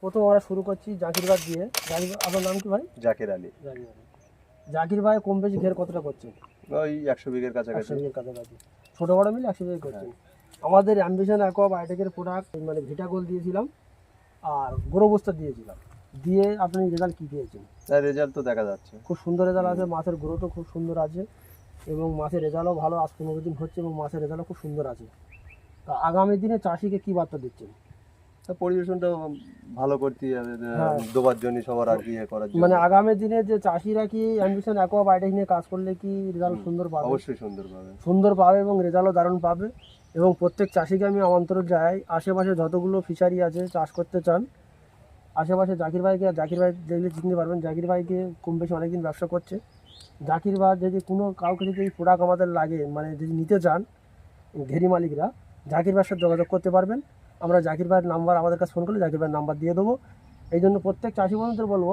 প্রথম আমরা শুরু করছি জাকিরবাদ দিয়ে। জাকির আপনার নাম কি ভাই? জাকের আলী। জাকির ভাই। জাকির ভাই কম বেশি ঘের কতটা করছেন? ওই একশো বিঘের কাছাকাছি। একশো বিঘের কাছাকাছি। ছোটো বড় মিলে একশো বিঘে করছেন। আমাদের অ্যাম্বিশন অ্যাকোয়া বায়োটেকের প্রোডাক্ট মানে ভিটাগোল দিয়েছিলাম আর গোরো বস্তা দিয়েছিলাম। দিয়ে আপনি রেজাল্ট কী পেয়েছেন? তার রেজাল্ট তো দেখা যাচ্ছে। খুব সুন্দর রেজাল্ট আছে মাছের গ্রোথও খুব সুন্দর আছে এবং মাছের রেজাল্টও ভালো আজ পনেরো দিন হচ্ছে এবং মাছের রেজাল্টও খুব সুন্দর আছে। তা আগামী দিনে চাষিকে কী বার্তা দিচ্ছেন? পরিবেশনটা ভালো করতে হবে হ্যাঁ। ডোবার জন্য সবার আর কি ইয়ে করার জন্য। মানে আগামী দিনে যে চাষিরা কি অ্যাম্বিশন অ্যাকোয়া বায়োটেক নিয়ে কাজ করলে কি রেজাল্ট সুন্দর পাবে? অবশ্যই সুন্দর পাবে। সুন্দর পাবে এবং রেজাল্টও দারুণ পাবে এবং প্রত্যেক চাষিকে আমি আমন্ত্রণ যাই আশেপাশে যতগুলো ফিশারি আছে চাষ করতে চান আশেপাশে জাকির ভাইকে জাকির ভাই দেখলে চিনতে পারবেন জাকির ভাইকে কম বেশি অনেকদিন ব্যবসা করছে। জাকির ভাই যদি কোনো কাউকে যদি প্রোডাক্ট আমাদের লাগে মানে যদি নিতে চান ঘেরি মালিকরা জাকির ভাইয়ের সাথে যোগাযোগ করতে পারবেন। আমরা জাকির ভাইয়ের নাম্বার আমাদের কাছে ফোন করলে জাকির ভাইয়ের নাম্বার দিয়ে দেবো। এই জন্য প্রত্যেক চাষি বন্ধুদের বলব,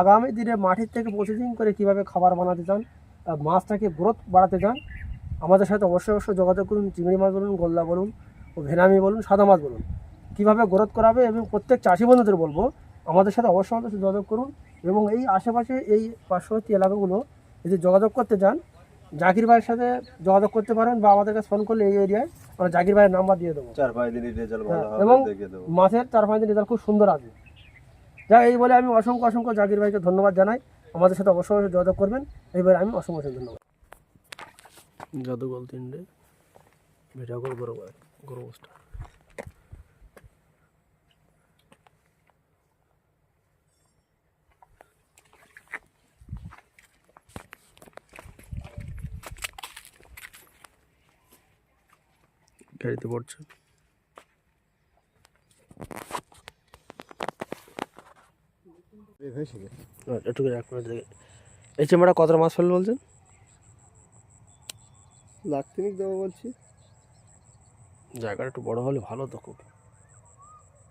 আগামী দিনে মাঠের থেকে প্রসেসিং করে কীভাবে খাবার বানাতে চান মাছটাকে গ্রোথ বাড়াতে চান, আমাদের সাথে অবশ্যই অবশ্যই যোগাযোগ করুন, চিংড়ি মাছ বলুন, গোল্লা বলুন ও ভেনামি বলুন, সাদা মাছ বলুন। কীভাবে গ্রোথ করাবে এবং প্রত্যেক চাষি বন্ধুদের বলব, আমাদের সাথে অবশ্যই অবশ্যই যোগাযোগ করুন এবং এই আশেপাশে এই পার্শ্ববর্তী এলাকাগুলো যদি যোগাযোগ করতে চান জাকির ভাইয়ের সাথে যোগাযোগ করতে পারেন বা আমাদের কাছে ফোন করলে এই এরিয়ায় আমরা জাকির ভাইয়ের নাম্বার দিয়ে দেবো। চার পাঁচ দিন রেজাল্ট ভালো হবে এবং মাসের মাছের চার পাঁচ দিন রেজাল্ট খুব সুন্দর আসবে যা এই বলে আমি অসংখ্য অসংখ্য জাকির ভাইকে ধন্যবাদ জানাই। আমাদের সাথে অবশ্যই অবশ্যই যোগাযোগ করবেন। এইবারে আমি অসংখ্য অসংখ্য ধন্যবাদ। জাদুগল তিনটে ভিডিও কল বড় গরু গাড়িতে পড়ছে। আচ্ছা, একটু এক মিনিট দেখে এই চেম্বারটা কতটা মাছ ফেলবে বলছেন? লাখ তিনিক দেবো বলছি। জায়গাটা একটু বড় হলে ভালো তো খুব।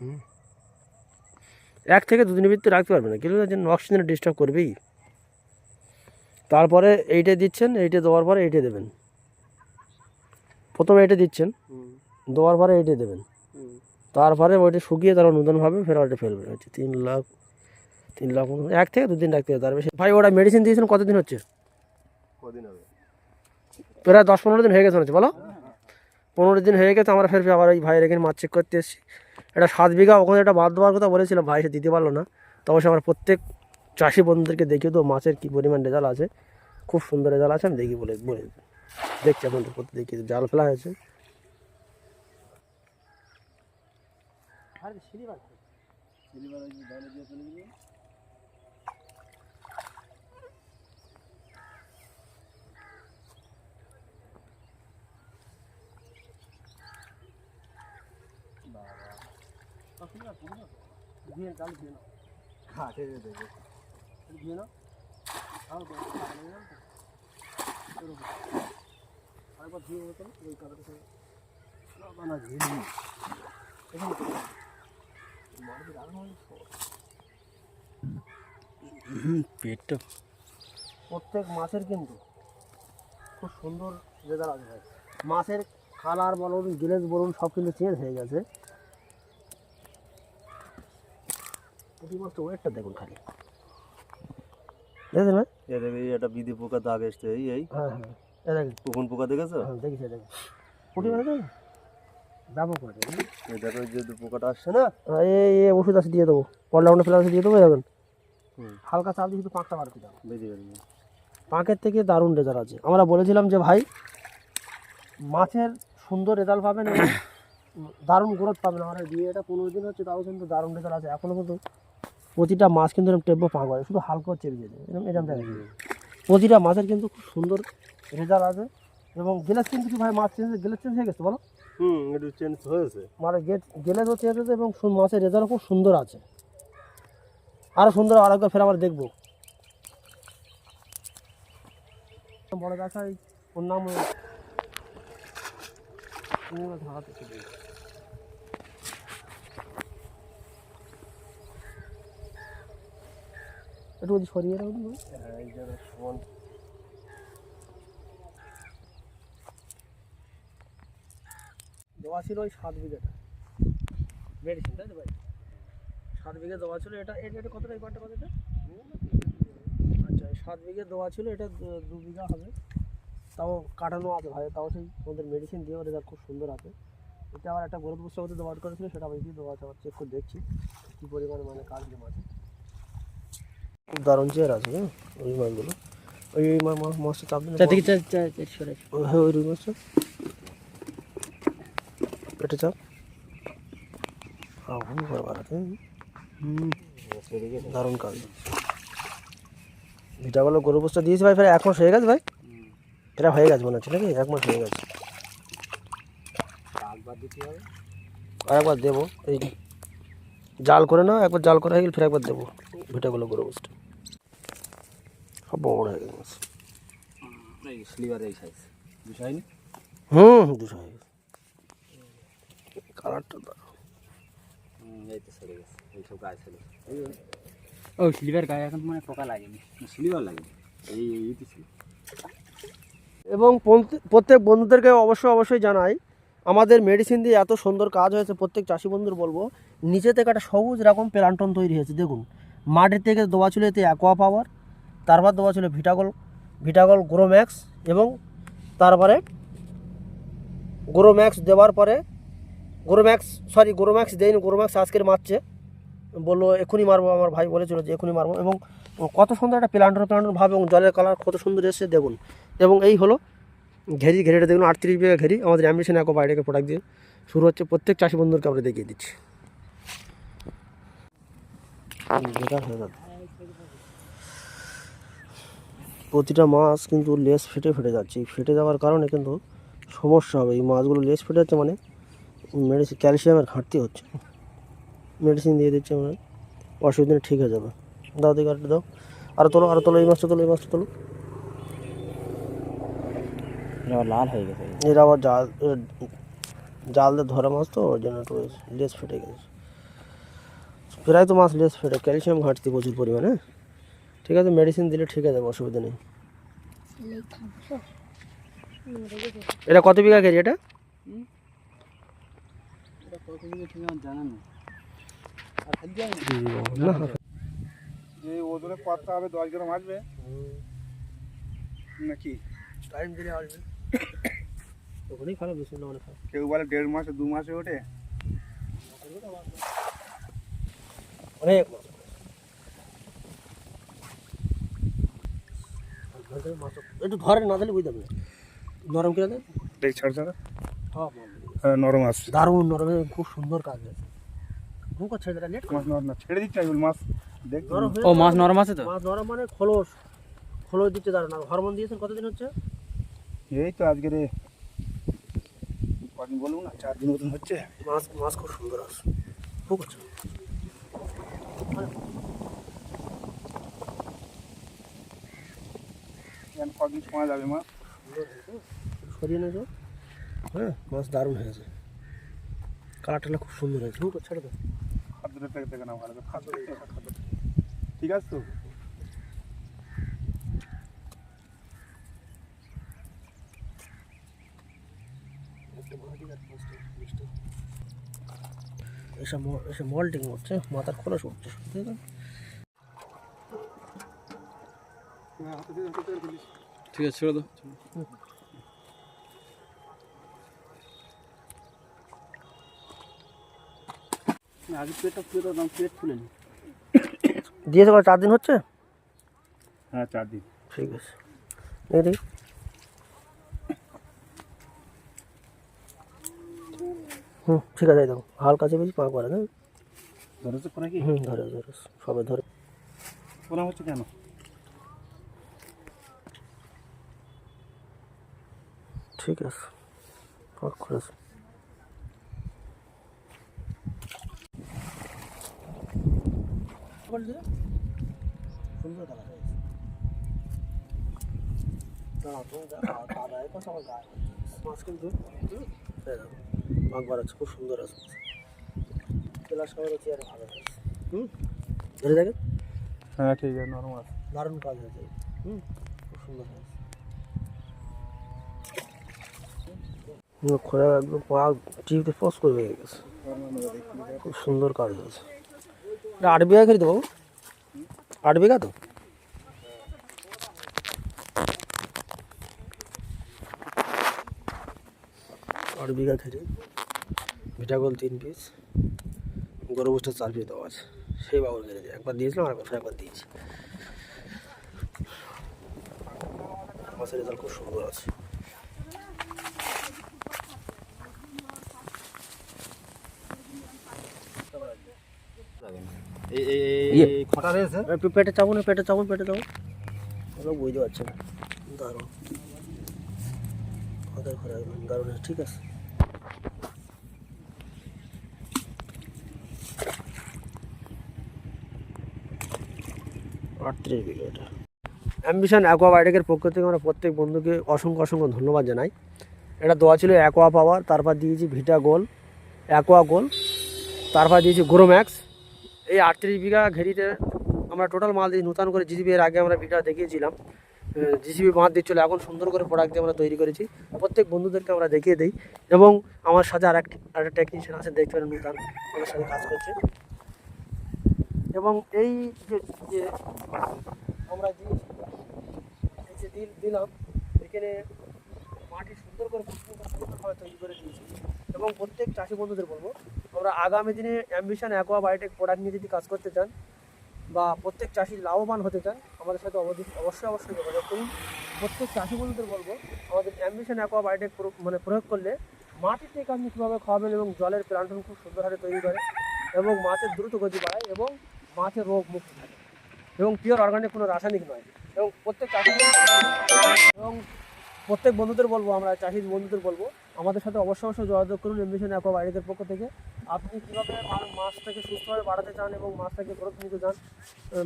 হুম। এক থেকে দুদিনের ভিতরে রাখতে পারবে না। কিন্তু অক্সিজেনে ডিস্টার্ব করবেই। তারপরে এইটা দিচ্ছেন এইটা দেওয়ার পরে এইটা দেবেন। প্রথমে এইটা দিচ্ছেন। দেওয়ার পরে এইটা দেবেন। তারপরে ওইটা শুকিয়ে তারপর নতুনভাবে ফের ওইটা ফেলবে। হচ্ছে তিন লাখ তিন লাখ এক থেকে দুদিন রাখতে হবে তার বেশি। ভাই ওটা মেডিসিন দিয়েছেন কতদিন হচ্ছে? কদিন হবে? প্রায় দশ পনেরো দিন হয়ে গেছে হচ্ছে বলো? পনেরো দিন হয়ে গেছে আমরা ফের আবার ওই ভাইয়ের এখানে মাছ চেক করতে এসেছি। এটা সাত বিঘা ওখানে একটা বাদ দেওয়ার কথা বলেছিলাম ভাই সে দিতে পারল না। তো অবশ্যই আমার প্রত্যেক চাষি বন্ধুদেরকে দেখিয়ে দেবো মাছের কী পরিমাণ রেজাল্ট আছে। খুব সুন্দর রেজাল্ট আছে আমি দেখি বলে বলে দেখছি আপনাদের প্রত্যেক দেখি। জাল ফেলা হয়েছে। দিয়ে জাল দিয়ে নাও ঘাটে দেবে দিয়ে নাও। আর কোনো খাবার নেই জানো তো? এরকম। আরেকবার ধুয়ে না ওই কাদাটা সঙ্গে না না ধুয়ে নিই এখানে তো মাটিতে পেটটা প্রত্যেক মাছের কিন্তু খুব সুন্দর রেজাল্ট আছে ভাই। মাছের কালার বলুন গ্লেজ বলুন সব কিন্তু চেঞ্জ হয়ে গেছে। পুঁটি মাছটা ওয়েটটা দেখুন খালি। ভাই? এর একটা বিধি পোকা দাগ এসছে এই এই। হ্যাঁ হ্যাঁ। পোকা দেখেছ? হ্যাঁ করে দেখো যে পোকাটা আসছে না? এই এই ওষুধ আছে দিয়ে দেবো। ফেলা দিয়ে দেবো হালকা চাল দিয়ে শুধু পাঁকটা দাও। বুঝতে পাঁকের থেকে দারুণ রেজাল্ট আছে। আমরা বলেছিলাম যে ভাই মাছের সুন্দর রেজাল্ট পাবেন এবং দারুণ গ্রোথ পাবেন। আমরা দিয়ে এটা পনেরো দিন হচ্ছে তাও কিন্তু দারুণ রেজাল্ট আছে। এখনও কিন্তু প্রতিটা মাছ কিন্তু এরকম টেম্পো পাক হয়। শুধু হালকা চেপে দেবে এরকম এরকম দেখা প্রতিটা মাছের কিন্তু খুব সুন্দর রেজাল্ট আছে। এবং গেলেস কিন্তু কি ভাই? মাছ চেঞ্জ গেলেস চেঞ্জ হয়ে গেছে বলো। হুম একটু চেঞ্জ হয়েছে। মানে গেট গেলেসও চেঞ্জ হয়েছে এবং মাছের রেজাল্ট খুব সুন্দর আছে। আরও সুন্দর আর একবার ফের আবার দেখব। বড় গাছাই ওর নাম। একটু সরিয়ে রাখুন হ্যাঁ এই জায়গায় সমান দেওয়া ছিল ওই সাত বিঘাটা। মেডিসিন তাই তো ভাই? সাত বিঘে দেওয়া ছিল এটা এটা কতটা এই পাটটা কতটা আচ্ছা সাত বিঘে দেওয়া ছিল এটা দু- বিঘা হবে। তাও কাটানো আছে ভাই তাও সেই ওদের মেডিসিন দিয়ে রেজাল্ট খুব সুন্দর আছে। এটা আবার একটা গরুদ বস্তা হতে দেওয়ার করেছিল সেটা আবার দিয়ে দেওয়া আছে আবার চেক করে দেখছি কী পরিমাণে মানে কাজ জমা আছে। খুব দারুণ চেয়ার আছে হ্যাঁ ওই মাছগুলো। ওই মাছটা চাপ দিন ওই রুই মাছটা। পেটে চাপ দারুণ কাজ ভিটাগুলো গরু বস্তা দিয়েছি ভাই ফের এক মাস হয়ে গেছে ভাই? এটা হয়ে গেছে মনে হচ্ছে নাকি? এক মাস হয়ে গেছে। আর একবার দেবো এই জাল করে না একবার জাল করে হয়ে গেলে ফের একবার দেবো। ভিটাগুলো গরু বস্তা। সব বড় হয়ে গেছে। হুম দুশো হয়ে গেছে। কালারটা ও স্লিপের গায়ে এখন মানে পোকা লাগেনি। স্লিভার এই এই তো ছিল এবং প্রত্যেক বন্ধুদেরকে অবশ্যই অবশ্যই জানাই আমাদের মেডিসিন দিয়ে এত সুন্দর কাজ হয়েছে প্রত্যেক চাষি বন্ধুর বলব নিচে থেকে একটা সবুজ রকম প্লান্টন তৈরি হয়েছে দেখুন। মাটির থেকে দোয়া ছিল এতে অ্যাকোয়া পাওয়ার তারপর দেওয়া ছিল ভিটাগল ভিটাগল গ্রোম্যাক্স এবং তারপরে গ্রোম্যাক্স দেওয়ার পরে গ্রোম্যাক্স সরি গ্রোম্যাক্স দেয়নি গ্রোম্যাক্স আজকের মারছে বলল এক্ষুনি মারবো আমার ভাই, বলেছিল যে এক্ষুনি মারবো। এবং কত সুন্দর একটা প্লান্টন প্লান্টন ভাব এবং জলের কালার কত সুন্দর এসেছে দেখুন। এবং এই হলো ঘেরি, ঘেরিটা দেখুন, আটত্রিশ বিঘা ঘেরি। আমাদের অ্যাম্বিশন একো বাইরেকে প্রোডাক্ট দিয়ে শুরু হচ্ছে। প্রত্যেক চাষি বন্ধুকে আমরা দেখিয়ে দিচ্ছি। প্রতিটা মাছ কিন্তু লেস ফেটে ফেটে যাচ্ছে। ফেটে যাওয়ার কারণে কিন্তু সমস্যা হবে। এই মাছগুলো লেস ফেটে যাচ্ছে মানে মেডিসিন ক্যালসিয়ামের ঘাটতি হচ্ছে। মেডিসিন দিয়ে দিচ্ছে আমরা। অসুবিধা নেই, ঠিক হয়ে যাবে। দাও দিকে আরেকটু দাও। আরও তোলো আরও তোলো এই মাছটা তোলো এই মাছটা তোলো। লাল হয়ে গেছে। এরা আবার জাল জাল দিয়ে ধরা মাছ তো ওর জন্য একটু লেস ফেটে গেছে। প্রায় তো মাছ লেস ফেটে ক্যালসিয়াম ঘাটতি প্রচুর পরিমাণে। ঠিক আছে মেডিসিন দিলে ঠিক আছে অসুবিধা নেই। এটা কত বিঘা কেজি এটা? কত দিকে ঠিক আমার জানা নেই না যে ওজনে কত হবে দশ গ্রাম আসবে নাকি টাইম দিলে আসবে ওখানেই খারাপ বেশি না অনেক খারাপ কেউ বলে দেড় মাসে দু মাসে ওঠে অনেক মাছ মাছ একটু ধরে না দিলে বুঝতে পারবে নরম করে দেয় দেখ ছাড় ছাড়া সব হ্যাঁ নরম আসছে। দারুণ নরম খুব সুন্দর কাজ খুব করছে এটা লেট মাছ নরম না ছেড়ে দিচ্ছে আমি মাছ দেখ। ও মাছ নরম আছে তো? মাছ নরম মানে খোলস খোলস দিচ্ছে দারুণ। আর হরমোন দিয়েছেন কতদিন হচ্ছে? এই তো আজকে রে কদিন বলব না চার দিন মতন হচ্ছে। মাছ মাছ খুব সুন্দর আছে। খুব এখন কদিন সময় যাবে মাছ? সরিয়ে নিয়েছো হ্যাঁ মাছ দারুণ হয়েছে কালারটা খুব সুন্দর হয়েছে। খুব ছেড়ে দাও। খাদ্যটা থেকে থেকে না ভালো খাদ্য খাদ্য। ঠিক আছে তো? এসব মল্টিং হচ্ছে মাথার খোলস উঠছে ঠিক আছে ঠিক আছে ছেড়ে দাও। আগে পেটটা ফুলে দাও পেট ফুলে নি। দিয়েছে কত চার দিন হচ্ছে? হ্যাঁ চার দিন। ঠিক আছে। দেখি হুম ঠিক আছে দেখো। হালকা চেপেছি পাঁক করে না? ধরেছে কোনা কি? হুম ধরে ধরে সবে ধরে। কোনা হচ্ছে কেন? ঠিক আছে। পাক করেছে সুন্দর কালার হয়েছে দাঁড়াও, তুমি দাঁড়াও, দাঁড়াও, এই পাশে আমার গায়ে হচ্ছে। মাছ কিন্তু হুম, এই দেখো, পাক বাড়াচ্ছে খুব সুন্দর আছে। তেলার চেয়ারে ভালো হুম? ধরে দেখেন। হ্যাঁ ঠিক আছে নরম আছে। দারুণ কাজ হয়েছে। হুম? খুব সুন্দর হয়েছে। খোঁড়া একদম পা টিভিতে পজ করে হয়ে গেছে। খুব সুন্দর কাজ হয়েছে। আট বিঘা তো বাবু। আট বিঘা তো? আট বিঘা খেলি ভিটাগোল তিন পিস গরু চার পিস দেওয়া আছে। সেই বাবুর খেলে একবার দিয়েছিলাম, আর বছর একবার দিয়েছি। মাছের রেজাল্ট খুব সুন্দর আছে। ইয়ে। খটা রয়েছে? পেটে চাপুন পেটে চাপুন পেটে ওগুলো বুঝতে পারছে না। দারুণ। দারুণ ঠিক আছে। আটত্রিশ বিঘা এটা। অ্যাম্বিশন অ্যাকোয়াবায়োটিকের পক্ষ থেকে আমরা প্রত্যেক বন্ধুকে অসংখ্য অসংখ্য ধন্যবাদ জানাই। এটা দেওয়া ছিল অ্যাকোয়া পাওয়ার তারপর দিয়েছি ভিটা গোল অ্যাকোয়া গোল তারপর দিয়েছি গ্রোম্যাক্স। এই আটত্রিশ বিঘা ঘেরিতে আমরা টোটাল মাল দিয়ে নূতন করে জিসিবি এর আগে আমরা ভিডিও দেখিয়েছিলাম। জিসিবি বাঁধ দিচ্ছিল এখন সুন্দর করে প্রোডাক্ট দিয়ে আমরা তৈরি করেছি। প্রত্যেক বন্ধুদেরকে আমরা দেখিয়ে দিই এবং আমার সাথে আর একটা টেকনিশিয়ান আছে, দেখতে পারেন নূতন আমাদের সাথে কাজ করছে। এবং এই যে আমরা যে দিল- দিলাম, এখানে মাটি সুন্দর করে সুন্দরভাবে তৈরি করে দিয়েছি। এবং প্রত্যেক চাষি বন্ধুদের বলব আমরা আগামী দিনে অ্যাম্বিশন অ্যাকোয়া বায়োটেক প্রোডাক্ট নিয়ে যদি কাজ করতে চান বা প্রত্যেক চাষি লাভবান হতে চান, আমাদের সাথে অবশ্যই অবশ্যই যোগাযোগ করুন। প্রত্যেক চাষি বন্ধুদের বলব, আমাদের অ্যাম্বিশন অ্যাকোয়া বায়োটেক মানে প্রয়োগ করলে থেকে আপনি কীভাবে খাওয়াবেন এবং জলের প্লান্টন খুব সুন্দর হারে তৈরি করে এবং মাছের দ্রুত গতি বাড়ায় এবং মাছের রোগ মুক্ত থাকে। এবং পিওর অর্গানিক কোনো রাসায়নিক নয়। এবং প্রত্যেক চাষি এবং প্রত্যেক বন্ধুদের বলব, আমরা চাষির বন্ধুদের বলব আমাদের সাথে অবশ্যই অবশ্যই যোগাযোগ করুন এমবিশন অ্যাকোয়া বাইরেদের পক্ষ থেকে। আপনি কীভাবে মাছটাকে সুস্থভাবে বাড়াতে চান এবং মাছটাকে গ্রোথ নিতে চান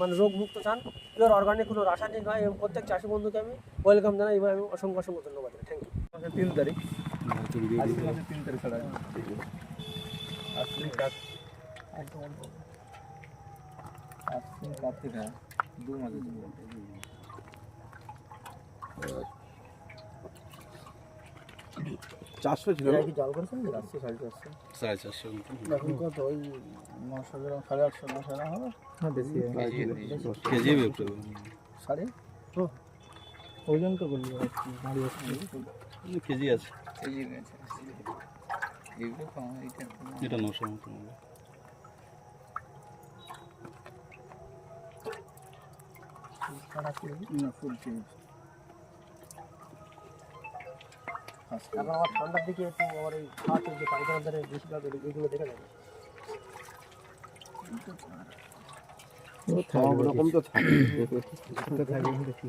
মানে রোগমুক্ত চান পিওর অর্গানিক কোনো রাসায়নিক নয় এবং প্রত্যেক চাষি বন্ধুকে আমি ওয়েলকাম জানাই এবং আমি অসংখ্য অসংখ্য ধন্যবাদ থ্যাংক ইউ তিন তারিখ। তিন তারিখ কার্তিক দু মাসের চারশো ছিল। কি জল করেছেন চারশো সাড়ে চারশো। সাড়ে চারশো এখন কত? ওই নশো গ্রাম সাড়ে আটশো নশো গ্রাম হবে? হ্যাঁ। বেশি কেজি বিক্রি সাড়ে? ওজন তো বললি কেজি আছে। এটা নশো মতো না ফুল চেঞ্জ এখন আমার ঠান্ডার দিকে একটু আমার এই হাতের যে পায়খানার বেশিরভাগ দেখে যাবে। সব রকম তো থাকে আর এই দেখো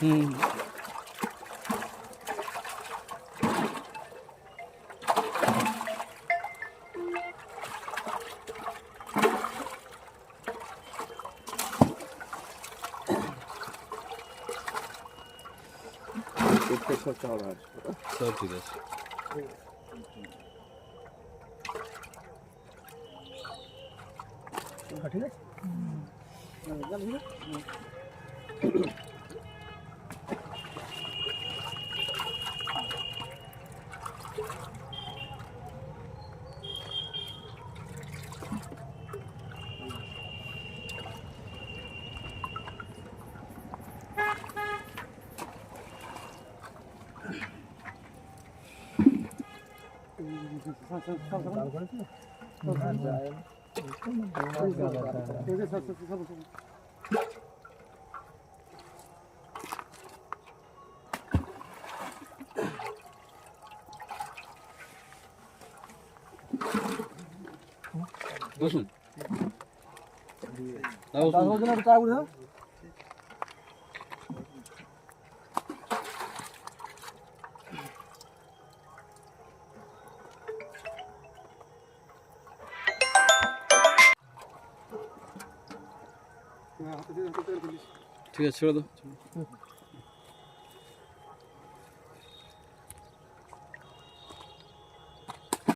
হুম সব চাওড়া আছে সব ঠিক আছে 무슨? 나오고 나오고 나오고 나오고 ঠিক আছে ছেড়ে দাও।